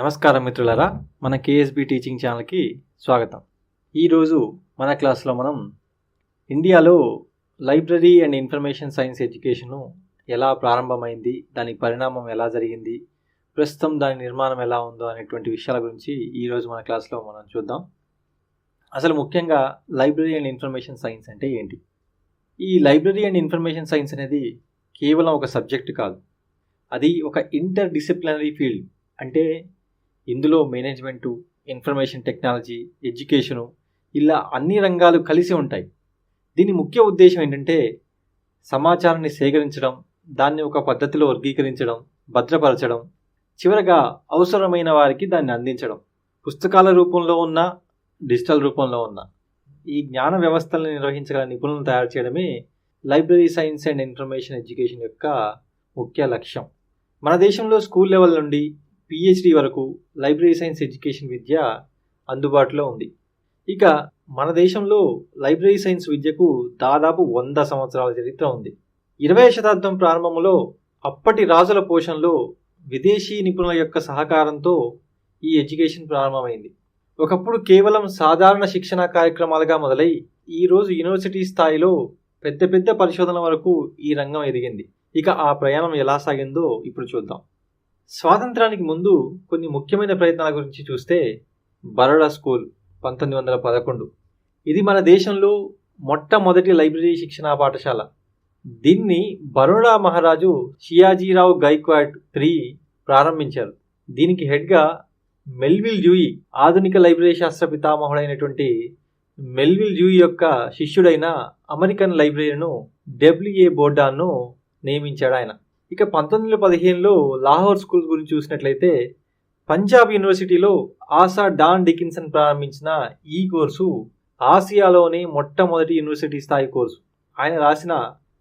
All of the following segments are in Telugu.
నమస్కారం మిత్రులారా మన కేఎస్బి టీచింగ్ ఛానల్కి స్వాగతం. ఈరోజు మన క్లాస్లో మనం ఇండియాలో library and information science education ఎలా ప్రారంభమైంది దాని పరిణామం ఎలా జరిగింది ప్రస్తుతం దాని నిర్మాణం ఎలా ఉందో అనేటువంటి విషయాల గురించి ఈరోజు మన క్లాస్లో మనం చూద్దాం. అసలు ముఖ్యంగా లైబ్రరీ అండ్ ఇన్ఫర్మేషన్ సైన్స్ అంటే ఏంటి? ఈ లైబ్రరీ అండ్ ఇన్ఫర్మేషన్ సైన్స్ అనేది కేవలం ఒక సబ్జెక్ట్ కాదు. అది ఒక ఇంటర్ డిసిప్లినరీ ఫీల్డ్ అంటే ఇందులో మేనేజ్మెంటు ఇన్ఫర్మేషన్ టెక్నాలజీ ఎడ్యుకేషను ఇలా అన్ని రంగాలు కలిసి ఉంటాయి. దీని ముఖ్య ఉద్దేశం ఏంటంటే సమాచారాన్ని సేకరించడం దాన్ని ఒక పద్ధతిలో వర్గీకరించడం భద్రపరచడం చివరగా అవసరమైన వారికి దాన్ని అందించడం. పుస్తకాల రూపంలో ఉన్న డిజిటల్ రూపంలో ఉన్న ఈ జ్ఞాన వ్యవస్థలను నిర్వహించగల నిపుణులను తయారు చేయడమే library science and information education యొక్క ముఖ్య లక్ష్యం. మన దేశంలో స్కూల్ లెవెల్ నుండి పిహెచ్డి వరకు లైబ్రరీ సైన్స్ ఎడ్యుకేషన్ విద్య అందుబాటులో ఉంది. ఇక మన దేశంలో లైబ్రరీ సైన్స్ విద్యకు దాదాపు వంద సంవత్సరాల చరిత్ర ఉంది. ఇరవై శతాబ్దం ప్రారంభంలో అప్పటి రాజుల పోషణలో విదేశీ నిపుణుల యొక్క సహకారంతో ఈ ఎడ్యుకేషన్ ప్రారంభమైంది. ఒకప్పుడు కేవలం సాధారణ శిక్షణ కార్యక్రమాలుగా మొదలై ఈరోజు యూనివర్సిటీ స్థాయిలో పెద్ద పెద్ద పరిశోధనల వరకు ఈ రంగం ఎదిగింది. ఇక ఆ ప్రయాణం ఎలా సాగిందో ఇప్పుడు చూద్దాం. స్వాతంత్రానికి ముందు కొన్ని ముఖ్యమైన ప్రయత్నాల గురించి చూస్తే బరోడా స్కూల్ పంతొమ్మిది వందల పదకొండు. ఇది మన దేశంలో మొట్టమొదటి లైబ్రరీ శిక్షణా పాఠశాల. దీన్ని బరోడా మహారాజు షియాజీరావు గైక్వాడ్ త్రీ ప్రారంభించారు. దీనికి హెడ్గా మెల్విల్ జూయి ఆధునిక లైబ్రరీ శాస్త్ర పితామహుడైనటువంటి మెల్విల్ జూయి యొక్క శిష్యుడైన అమెరికన్ లైబ్రరీను డబ్ల్యూఏ బోర్డాన్ను నియమించాడు ఆయన ఇక పంతొమ్మిది వందల పదిహేనులో లాహోర్ స్కూల్ గురించి చూసినట్లయితే పంజాబ్ యూనివర్సిటీలో ఆసా డాన్ డికిన్సన్ ప్రారంభించిన ఈ కోర్సు ఆసియాలోనే మొట్టమొదటి యూనివర్సిటీ స్థాయి కోర్సు. ఆయన రాసిన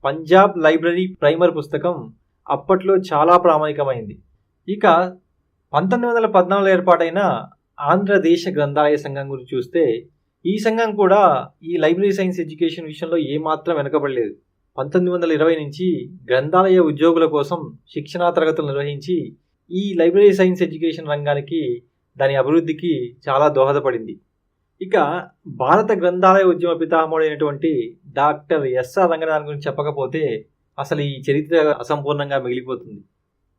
పంజాబ్ లైబ్రరీ ప్రైమర్ పుస్తకం అప్పట్లో చాలా ప్రామాణికమైంది. ఇక పంతొమ్మిది వందల పద్నాలుగులో ఏర్పాటైన ఆంధ్రదేశ గ్రంథాలయ సంఘం గురించి చూస్తే ఈ సంఘం కూడా ఈ లైబ్రరీ సైన్స్ ఎడ్యుకేషన్ విషయంలో ఏమాత్రం వెనకబడలేదు. పంతొమ్మిది వందల ఇరవై నుంచి గ్రంథాలయ ఉద్యోగుల కోసం శిక్షణా తరగతులు నిర్వహించి ఈ లైబ్రరీ సైన్స్ ఎడ్యుకేషన్ రంగానికి దాని అభివృద్ధికి చాలా దోహదపడింది. ఇక భారత గ్రంథాలయ ఉద్యమ పితామహుడైనటువంటి డాక్టర్ ఎస్ఆర్ రంగనాథన్ గురించి చెప్పకపోతే అసలు ఈ చరిత్ర అసంపూర్ణంగా మిగిలిపోతుంది.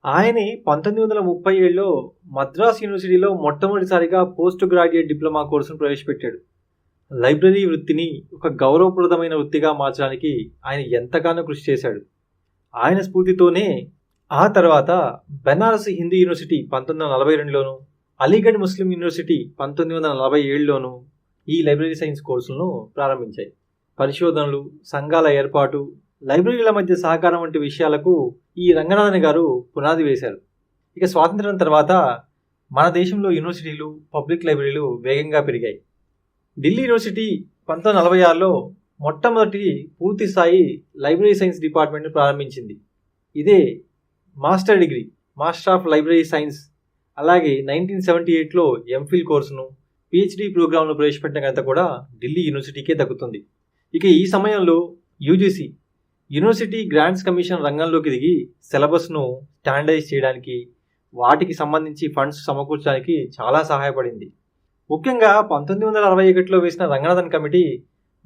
ఆయనే పంతొమ్మిది వందల ముప్పై ఏడులో మద్రాస్ యూనివర్సిటీలో మొట్టమొదటిసారిగా పోస్ట్ గ్రాడ్యుయేట్ డిప్లొమా కోర్సును ప్రవేశపెట్టాడు. లైబ్రరీ వృత్తిని ఒక గౌరవప్రదమైన వృత్తిగా మార్చడానికి ఆయన ఎంతగానో కృషి చేశాడు. ఆయన స్ఫూర్తితోనే ఆ తర్వాత బెనారస్ హిందూ యూనివర్సిటీ పంతొమ్మిది వందల నలభై రెండులోను అలీగఢ్ ముస్లిం యూనివర్సిటీ పంతొమ్మిది వందల నలభై ఏడులోను ఈ లైబ్రరీ సైన్స్ కోర్సులను ప్రారంభించాయి. పరిశోధనలు సంఘాల ఏర్పాటు లైబ్రరీల మధ్య సహకారం వంటి విషయాలకు ఈ రంగనాథన్ గారు పునాది వేశారు. ఇక స్వాతంత్రం తర్వాత మన దేశంలో యూనివర్సిటీలు పబ్లిక్ లైబ్రరీలు వేగంగా పెరిగాయి. ఢిల్లీ యూనివర్సిటీ పంతొమ్మిది నలభై ఆరులో మొట్టమొదటి పూర్తి స్థాయి లైబ్రరీ సైన్స్ డిపార్ట్మెంట్ను ప్రారంభించింది. ఇదే master degree master of library science అలాగే నైన్టీన్ సెవెంటీ ఎయిట్లో ఎంఫిల్ కోర్సును పిహెచ్డి ప్రోగ్రాంను ప్రవేశపెట్టిన ఘనత కూడా ఢిల్లీ యూనివర్సిటీకే దక్కుతుంది. ఇక ఈ సమయంలో యూజీసీ యూనివర్సిటీ గ్రాంట్స్ కమిషన్ రంగంలోకి దిగి సిలబస్ను స్టాండర్డైజ్ చేయడానికి వాటికి సంబంధించి ఫండ్స్ సమకూర్చడానికి చాలా సహాయపడింది. ముఖ్యంగా పంతొమ్మిది వందల అరవై ఒకటిలో వేసిన రంగనాథన్ కమిటీ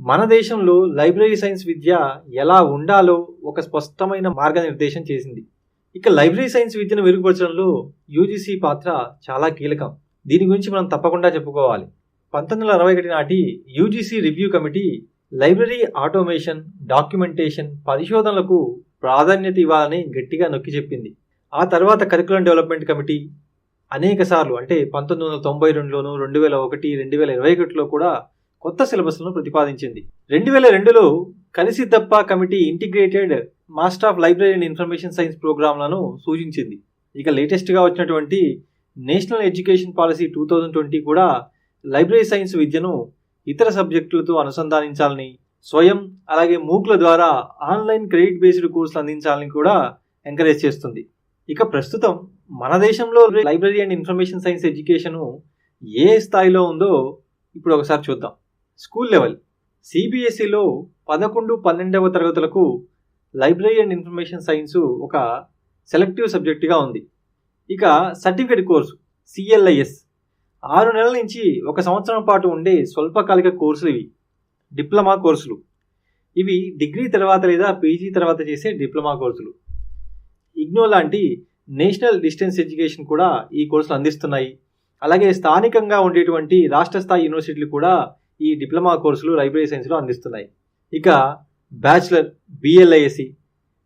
మన దేశంలో లైబ్రరీ సైన్స్ విద్య ఎలా ఉండాలో ఒక స్పష్టమైన మార్గనిర్దేశం చేసింది. ఇక లైబ్రరీ సైన్స్ విద్యను మెరుగుపరచడంలో యూజీసీ పాత్ర చాలా కీలకం. దీని గురించి మనం తప్పకుండా చెప్పుకోవాలి. పంతొమ్మిది వందల అరవై ఒకటి నాటి UGC review committee library automation documentation పరిశోధనలకు ప్రాధాన్యత ఇవ్వాలని గట్టిగా నొక్కి చెప్పింది. ఆ తర్వాత కరికులం డెవలప్మెంట్ కమిటీ అనేక సార్లు అంటే పంతొమ్మిది వందల తొంభై రెండులోను రెండు వేల ఒకటి రెండు వేల ఇరవై ఒకటిలో కూడా కొత్త సిలబస్లను ప్రతిపాదించింది. రెండు వేల రెండులో కలిసి తప్ప committee integrated master of library and information science ప్రోగ్రాంలను సూచించింది. ఇక లేటెస్ట్గా వచ్చినటువంటి national education policy two thousand twenty కూడా లైబ్రరీ సైన్స్ విద్యను ఇతర సబ్జెక్టులతో అనుసంధానించాలని స్వయం అలాగే మూక్ల ద్వారా ఆన్లైన్ క్రెడిట్ బేస్డ్ కోర్సులు అందించాలని కూడా ఎంకరేజ్ చేస్తుంది. ఇక ప్రస్తుతం మన దేశంలో library and information science education ఏ స్థాయిలో ఉందో ఇప్పుడు ఒకసారి చూద్దాం. School level. సిబిఎస్ఈలో పదకొండు పన్నెండవ తరగతులకు లైబ్రరీ అండ్ ఇన్ఫర్మేషన్ సైన్స్ ఒక సెలెక్టివ్ సబ్జెక్టుగా ఉంది. ఇక సర్టిఫికేట్ కోర్సు సిఎల్ఐఎస్. ఆరు నెలల నుంచి ఒక సంవత్సరం పాటు ఉండే స్వల్పకాలిక కోర్సులు ఇవి. డిప్లొమా కోర్సులు. ఇవి డిగ్రీ తర్వాత లేదా పీజీ తర్వాత చేసే డిప్లొమా కోర్సులు. ఇగ్నో లాంటి నేషనల్ డిస్టెన్స్ ఎడ్యుకేషన్ కూడా ఈ కోర్సులు అందిస్తున్నాయి. అలాగే స్థానికంగా ఉండేటువంటి రాష్ట్ర స్థాయి యూనివర్సిటీలు కూడా ఈ డిప్లొమా కోర్సులు లైబ్రరీ సైన్స్లో అందిస్తున్నాయి. ఇక బ్యాచిలర్ బిఎల్ఐఎస్సి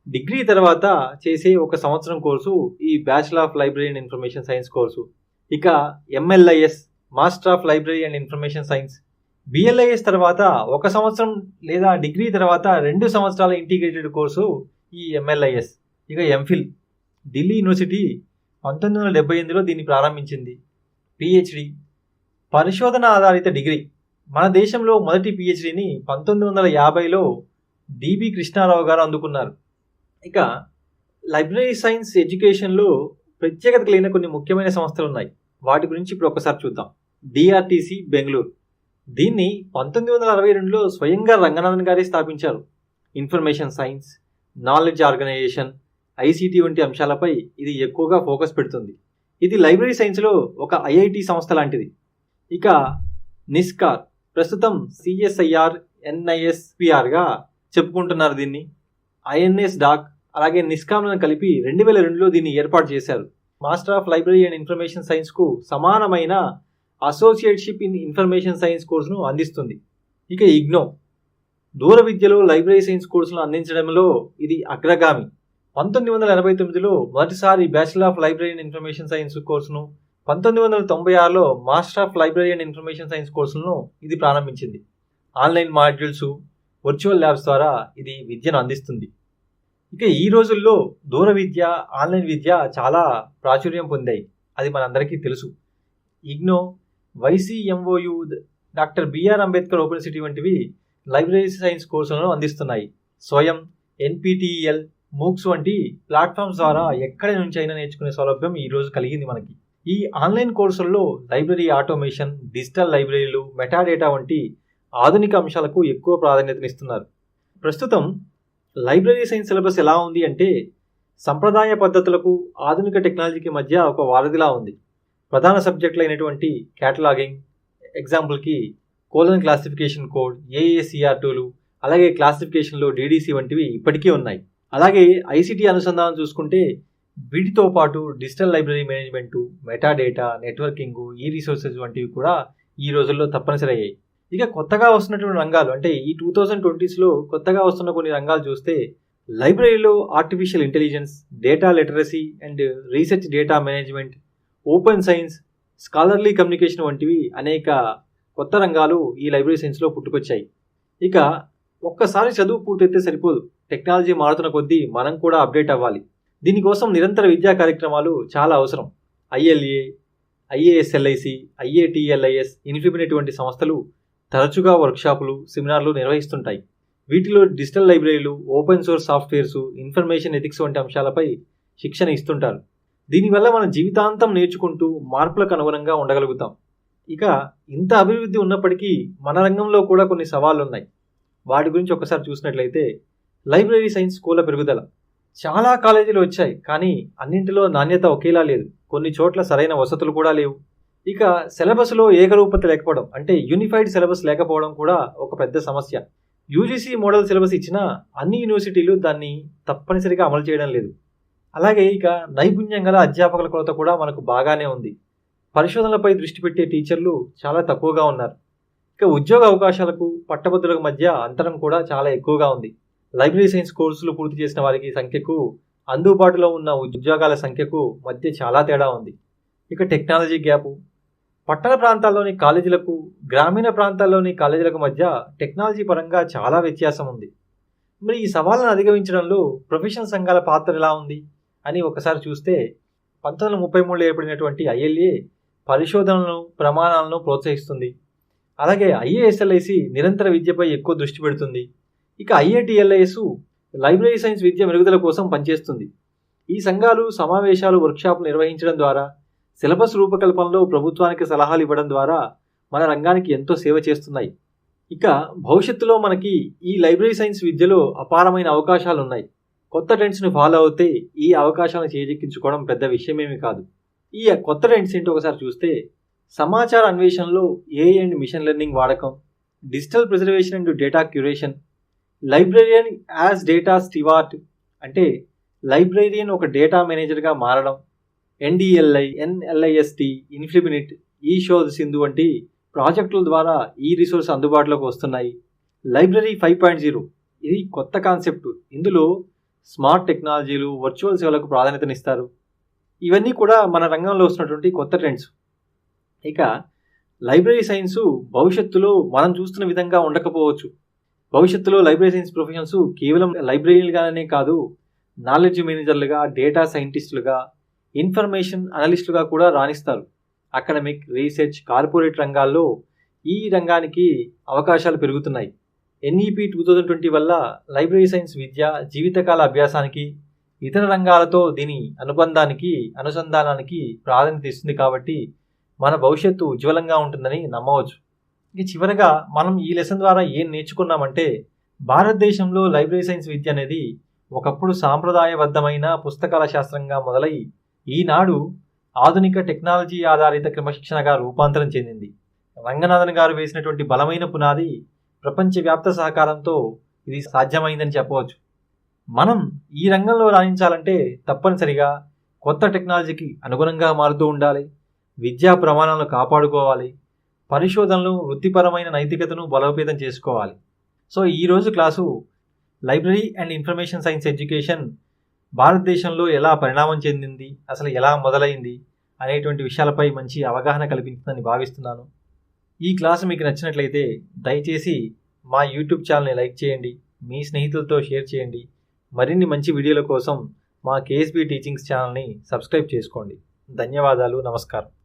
డిగ్రీ తర్వాత చేసే ఒక సంవత్సరం కోర్సు ఈ bachelor of library and information science course. ఇక MLIS master of library and information science. BLIS తర్వాత ఒక సంవత్సరం లేదా డిగ్రీ తర్వాత రెండు సంవత్సరాల ఇంటిగ్రేటెడ్ కోర్సు ఈ ఎంఎల్ఐఎస్ ఇక ఎంఫిల్ ఢిల్లీ యూనివర్సిటీ పంతొమ్మిది వందల డెబ్బై ఎనిమిదిలో దీన్ని ప్రారంభించింది. పిహెచ్డి పరిశోధన ఆధారిత డిగ్రీ. మన దేశంలో మొదటి పిహెచ్డిని పంతొమ్మిది వందల యాభైలో డిబి కృష్ణారావు గారు అందుకున్నారు. ఇక లైబ్రరీ సైన్స్ ఎడ్యుకేషన్లో ప్రత్యేకత కలిగిన కొన్ని ముఖ్యమైన సంస్థలు ఉన్నాయి వాటి గురించి ఇప్పుడు ఒకసారి చూద్దాం. డిఆర్టీసీ బెంగళూరు. దీన్ని పంతొమ్మిది వందల అరవై రెండులో స్వయంగా రంగనాథన్ గారే స్థాపించారు. Information science knowledge organization ICT వంటి అంశాలపై ఇది ఎక్కువగా ఫోకస్ పెడుతుంది. ఇది లైబ్రరీ సైన్స్లో ఒక ఐఐటి సంస్థ లాంటిది. ఇక నిస్కార్ ప్రస్తుతం సిఎస్ఐఆర్ ఎన్ఐఎస్పిఆర్గా చెప్పుకుంటున్నారు దీన్ని. ఐఎన్ఎస్ డాక్ అలాగే నిస్కామ్లను కలిపి రెండు వేల రెండులో దీన్ని ఏర్పాటు చేశారు. Master of library and information సైన్స్కు సమానమైన అసోసియేట్షిప్ ఇన్ ఇన్ఫర్మేషన్ సైన్స్ కోర్సును అందిస్తుంది. ఇక ఇగ్నో దూర విద్యలో లైబ్రరీ సైన్స్ కోర్సులను అందించడంలో ఇది అగ్రగామి. పంతొమ్మిది వందల ఎనభై తొమ్మిదిలో మొదటిసారి bachelor of library and information science కోర్సును పంతొమ్మిది వందల తొంభై ఆరులో master of library and information science కోర్సులను ఇది ప్రారంభించింది. ఆన్లైన్ మాడ్యూల్స్ వర్చువల్ ల్యాబ్స్ ద్వారా ఇది విద్యను అందిస్తుంది. ఇక ఈ రోజుల్లో దూర విద్య ఆన్లైన్ విద్య చాలా ప్రాచుర్యం పొందాయి. అది మనందరికీ తెలుసు. IGNOU YCMOU doctor B R Ambedkar open city వంటివి లైబ్రరీ సైన్స్ కోర్సులను అందిస్తున్నాయి. స్వయం ఎన్పిటిఎల్ మూక్స్ వంటి ప్లాట్ఫామ్స్ ద్వారా ఎక్కడి నుంచి అయినా నేర్చుకునే సౌలభ్యం ఈరోజు కలిగింది మనకి. ఈ ఆన్లైన్ కోర్సుల్లో లైబ్రరీ ఆటోమేషన్ డిజిటల్ లైబ్రరీలు మెటాడేటా వంటి ఆధునిక అంశాలకు ఎక్కువ ప్రాధాన్యతనిస్తున్నారు. ప్రస్తుతం లైబ్రరీ సైన్స్ సిలబస్ ఎలా ఉంది అంటే సంప్రదాయ పద్ధతులకు ఆధునిక టెక్నాలజీకి మధ్య ఒక వారధిలా ఉంది. ప్రధాన సబ్జెక్టులు అయినటువంటి క్యాటలాగింగ్ ఎగ్జాంపుల్కి కోలన్ క్లాసిఫికేషన్ కోడ్ ఏఏసిఆర్ టూలు అలాగే క్లాసిఫికేషన్లో డీడీసీ వంటివి ఇప్పటికీ ఉన్నాయి. అలాగే ఐసీటీ అనుసంధానం చూసుకుంటే వీటితో పాటు digital library management metadata networking e resources వంటివి కూడా ఈ రోజుల్లో తప్పనిసరి అయ్యాయి. ఇక కొత్తగా వస్తున్నటువంటి రంగాలు అంటే ఈ టూ థౌజండ్ ట్వంటీస్లో కొత్తగా వస్తున్న కొన్ని రంగాలు చూస్తే లైబ్రరీలో artificial intelligence data literacy and research data management open science scholarly communication వంటివి అనేక కొత్త రంగాలు ఈ లైబ్రరీ సైన్స్లో పుట్టుకొచ్చాయి. ఇక ఒక్కసారి చదువు పూర్తయితే సరిపోదు. టెక్నాలజీ మారుతున్న కొద్దీ మనం కూడా అప్డేట్ అవ్వాలి. దీనికోసం నిరంతర విద్యా కార్యక్రమాలు చాలా అవసరం. ఐఎల్ఏ ఐఏఎస్ఎల్ఐసి ఐఏటిఎల్ఐఎస్ ఇన్ఫిబినెట్ వంటి సంస్థలు తరచుగా వర్క్షాపులు సెమినార్లు నిర్వహిస్తుంటాయి. వీటిలో డిజిటల్ లైబ్రరీలు open source softwares information ethics వంటి అంశాలపై శిక్షణ ఇస్తుంటారు. దీనివల్ల మన జీవితాంతం నేర్చుకుంటూ మార్పులకు అనుగుణంగా ఉండగలుగుతాం. ఇక ఇంత అభివృద్ధి ఉన్నప్పటికీ మన రంగంలో కూడా కొన్ని సవాళ్ళు ఉన్నాయి వాటి గురించి ఒకసారి చూసినట్లయితే లైబ్రరీ సైన్స్ స్కూళ్ళ పెరుగుదల. చాలా కాలేజీలు వచ్చాయి కానీ అన్నింటిలో నాణ్యత ఒకేలా లేదు. కొన్ని చోట్ల సరైన వసతులు కూడా లేవు. ఇక సిలబస్లో ఏకరూపత లేకపోవడం అంటే యూనిఫైడ్ సిలబస్ లేకపోవడం కూడా ఒక పెద్ద సమస్య. యూజీసీ మోడల్ సిలబస్ ఇచ్చినా అన్ని యూనివర్సిటీలు దాన్ని తప్పనిసరిగా అమలు చేయడం లేదు. అలాగే ఇక నైపుణ్యం గల అధ్యాపకుల కొరత కూడా మనకు బాగానే ఉంది. పరిశోధనలపై దృష్టి పెట్టే టీచర్లు చాలా తక్కువగా ఉన్నారు. ఇక ఉద్యోగ అవకాశాలకు పట్టభద్రులకు మధ్య అంతరం కూడా చాలా ఎక్కువగా ఉంది. లైబ్రరీ సైన్స్ కోర్సులు పూర్తి చేసిన వారికి సంఖ్యకు అందుబాటులో ఉన్న ఉద్యోగాల సంఖ్యకు మధ్య చాలా తేడా ఉంది. ఇక టెక్నాలజీ గ్యాప్. పట్టణ ప్రాంతాల్లోని కాలేజీలకు గ్రామీణ ప్రాంతాల్లోని కాలేజీలకు మధ్య టెక్నాలజీ పరంగా చాలా వ్యత్యాసం ఉంది. మరి ఈ సవాళ్ళను అధిగమించడంలో ప్రొఫెషనల్ సంఘాల పాత్ర ఎలా ఉంది అని ఒకసారి చూస్తే పంతొమ్మిది వందల ముప్పై మూడులో ఏర్పడినటువంటి ఐఎల్ఏ పరిశోధనలను ప్రమాణాలను ప్రోత్సహిస్తుంది. అలాగే ఐఏఎస్ఎల్ఐసి నిరంతర విద్యపై ఎక్కువ దృష్టి పెడుతుంది. ఇక ఐఐటిఎల్ఐఎస్ లైబ్రరీ సైన్స్ విద్య మెరుగుదల కోసం పనిచేస్తుంది. ఈ సంఘాలు సమావేశాలు వర్క్షాప్లు నిర్వహించడం ద్వారా సిలబస్ రూపకల్పనలో ప్రభుత్వానికి సలహాలు ఇవ్వడం ద్వారా మన రంగానికి ఎంతో సేవ చేస్తున్నాయి. ఇక భవిష్యత్తులో మనకి ఈ లైబ్రరీ సైన్స్ విద్యలో అపారమైన అవకాశాలు ఉన్నాయి. కొత్త ట్రెండ్స్ని ఫాలో అవుతే ఈ అవకాశాలను చేజెక్కించుకోవడం పెద్ద విషయమేమి కాదు. ఈ కొత్త ట్రెండ్స్ ఏంటో ఒకసారి చూస్తే సమాచార అన్వేషణలో ఏ అండ్ మిషన్ లెర్నింగ్ వాడకం digital preservation and data curation librarian as data steward అంటే లైబ్రరియన్ ఒక డేటా మేనేజర్గా మారడం ఎన్డిఎల్ఐ ఎన్ఎల్ఐఎస్టి ఇన్ఫ్లిమినిట్ ఈ సింధు వంటి ప్రాజెక్టుల ద్వారా ఈ రిసోర్స్ అందుబాటులోకి వస్తున్నాయి. లైబ్రరీ ఫైవ్ పాయింట్ జీరో ఇది కొత్త కాన్సెప్ట్. ఇందులో స్మార్ట్ టెక్నాలజీలు వర్చువల్ సేవలకు ప్రాధాన్యతనిస్తారు. ఇవన్నీ కూడా మన రంగంలో వస్తున్నటువంటి కొత్త ట్రెండ్స్. ఇక లైబ్రరీ సైన్సు భవిష్యత్తులో మనం చూస్తున్న విధంగా ఉండకపోవచ్చు. భవిష్యత్తులో లైబ్రరీ సైన్స్ ప్రొఫెషన్స్ కేవలం లైబ్రరీలుగానే కాదు నాలెడ్జ్ మేనేజర్లుగా డేటా సైంటిస్టులుగా ఇన్ఫర్మేషన్ అనలిస్టులుగా కూడా రాణిస్తారు. అకాడమిక్ రీసెర్చ్ కార్పొరేట్ రంగాల్లో ఈ రంగానికి అవకాశాలు పెరుగుతున్నాయి. ఎన్ఈపి టూ థౌజండ్ ట్వంటీ వల్ల లైబ్రరీ సైన్స్ విద్య జీవితకాల అభ్యాసానికి ఇతర రంగాలతో దీని అనుబంధానికి అనుసంధానానికి ప్రాధాన్యత ఇస్తుంది కాబట్టి మన భవిష్యత్తు ఉజ్వలంగా ఉంటుందని నమ్మవచ్చు. ఇక చివరగా మనం ఈ లెసన్ ద్వారా ఏం నేర్చుకున్నామంటే భారతదేశంలో లైబ్రరీ సైన్స్ విద్య అనేది ఒకప్పుడు సాంప్రదాయబద్ధమైన పుస్తకాల శాస్త్రంగా మొదలై ఈనాడు ఆధునిక టెక్నాలజీ ఆధారిత క్రమశిక్షణగా రూపాంతరం చెందింది. రంగనాథన్ గారు వేసినటువంటి బలమైన పునాది ప్రపంచవ్యాప్త సహకారంతో ఇది సాధ్యమైందని చెప్పవచ్చు. మనం ఈ రంగంలో రాణించాలంటే తప్పనిసరిగా కొత్త టెక్నాలజీకి అనుగుణంగా మారుతూ ఉండాలి విద్యా ప్రమాణాలను కాపాడుకోవాలి పరిశోధనలు వృత్తిపరమైన నైతికతను బలోపేతం చేసుకోవాలి. సో ఈరోజు class library and information science education భారతదేశంలో ఎలా పరిణామం చెందింది అసలు ఎలా మొదలైంది అనేటువంటి విషయాలపై మంచి అవగాహన కల్పించిందని భావిస్తున్నాను. ఈ క్లాసు మీకు నచ్చినట్లయితే దయచేసి మా యూట్యూబ్ ఛానల్ని లైక్ చేయండి మీ స్నేహితులతో షేర్ చేయండి మరిన్ని మంచి వీడియోల కోసం మా కేఎస్బి టీచింగ్స్ ఛానల్ని సబ్స్క్రైబ్ చేసుకోండి. ధన్యవాదాలు నమస్కారం.